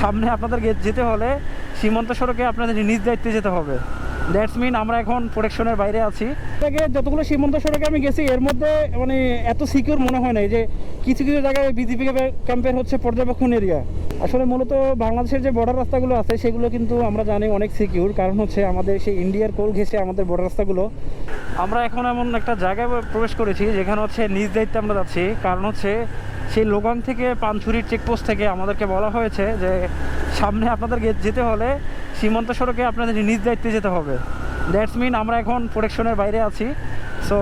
সামনে আপনাদের যেতে হলে সীমান্ত সড়কে আপনাদের নিজ দায়িত্বে যেতে হবে। দ্যাটস মিন আমরা এখন প্রোটেকশনের বাইরে আছি। আগে যতগুলো সীমান্ত সড়কে আমি গেছি, এর মধ্যে মানে এত সিকিউর মনে হয় না যে কিছু কিছু জায়গায় বিজেপি ক্যাম্পের হচ্ছে পর্যবেক্ষণ এরিয়া আসলে মূলত বাংলাদেশের যে বর্ডার রাস্তাগুলো আছে, সেগুলো কিন্তু আমরা জানি অনেক সিকিউর কারণ হচ্ছে আমাদের সেই ইন্ডিয়ার কোল ঘেঁষে আমাদের বর্ডার রাস্তাগুলো। আমরা এখন এমন একটা জায়গায় প্রবেশ করেছি, যেখানে হচ্ছে নিজ দায়িত্বে আমরা যাচ্ছি। কারণ হচ্ছে সেই লোগাং থেকে পানছুরির চেকপোস্ট থেকে আমাদেরকে বলা হয়েছে যে, সামনে আপনাদের যেতে হলে সীমান্ত সড়কে আপনাদের নিজ দায়িত্বে যেতে হবে। দ্যাটস মিন আমরা এখন প্রোটেকশনের বাইরে আছি। সো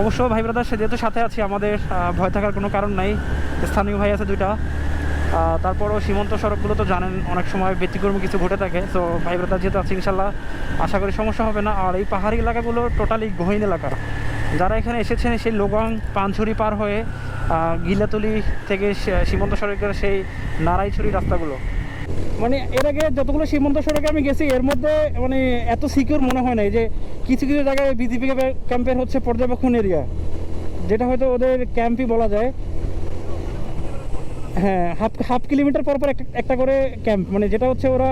অবশ্য ভাই ব্রাদার সে যেহেতু সাথে আছি, আমাদের ভয় থাকার কোনো কারণ নাই। স্থানীয় ভাই আছে দুইটা। তারপরও সীমান্ত সড়কগুলো তো জানেন, অনেক সময় ব্যতিক্রমী কিছু ঘটে থাকে। তো ভাই ব্রাদার যেহেতু আছে, ইনশাল্লাহ আশা করি সমস্যা হবে না। আর এই পাহাড়ি এলাকাগুলো টোটালি গহীন এলাকা। যারা এখানে এসেছেন, সেই লোগাং পানছড়ি পার হয়ে গিলাতলি থেকে সীমান্ত সড়কের সেই নারাইছড়ি রাস্তাগুলো। মানে এর আগে যতগুলো সীমান্ত সড়কে আমি গেছি, এর মধ্যে মানে এত সিকিউর মনে হয় নাই যে কিছু কিছু জায়গায় বিজেপি ক্যাম্পের হচ্ছে পর্যবেক্ষণ এরিয়া যেটা হয়তো ওদের ক্যাম্পই বলা যায়। হ্যাঁ হাফ হাফ কিলোমিটার পর পর একটা করে ক্যাম্প মানে যেটা হচ্ছে ওরা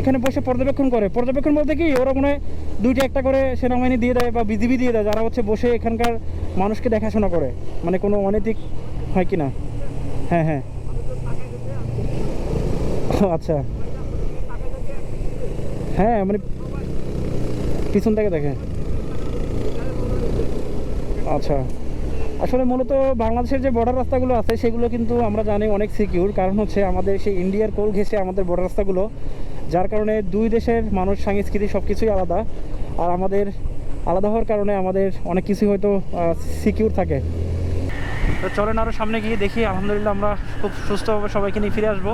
এখানে বসে পর্যবেক্ষণ করে। পর্যবেক্ষণ বলতে কি, ওরা মনে হয় দুইটা একটা করে সেনাবাহিনী দিয়ে দেয় বা বিজিবি দিয়ে দেয়, যারা হচ্ছে বসে এখানকার মানুষকে দেখাশোনা করে। মানে কোনো অনৈতিক হয় কি না? হ্যাঁ হ্যাঁ। আচ্ছা। হ্যাঁ মানে পিছন থেকে দেখে। আচ্ছা। আসলে মূলত বাংলাদেশের যে বর্ডার রাস্তাগুলো আছে, সেগুলো কিন্তু আমরা জানি অনেক সিকিউর কারণ হচ্ছে আমাদের সেই ইন্ডিয়ার কোল ঘেঁষে আমাদের বর্ডার রাস্তাগুলো, যার কারণে দুই দেশের মানুষ সংস্কৃতি সব কিছুই আলাদা। আর আমাদের আলাদা হওয়ার কারণে আমাদের অনেক কিছু হয়তো সিকিউর থাকে। তো চলেন আরও সামনে গিয়ে দেখি, আলহামদুলিল্লাহ আমরা খুব সুস্থভাবে সবাইকে নিয়ে ফিরে আসব।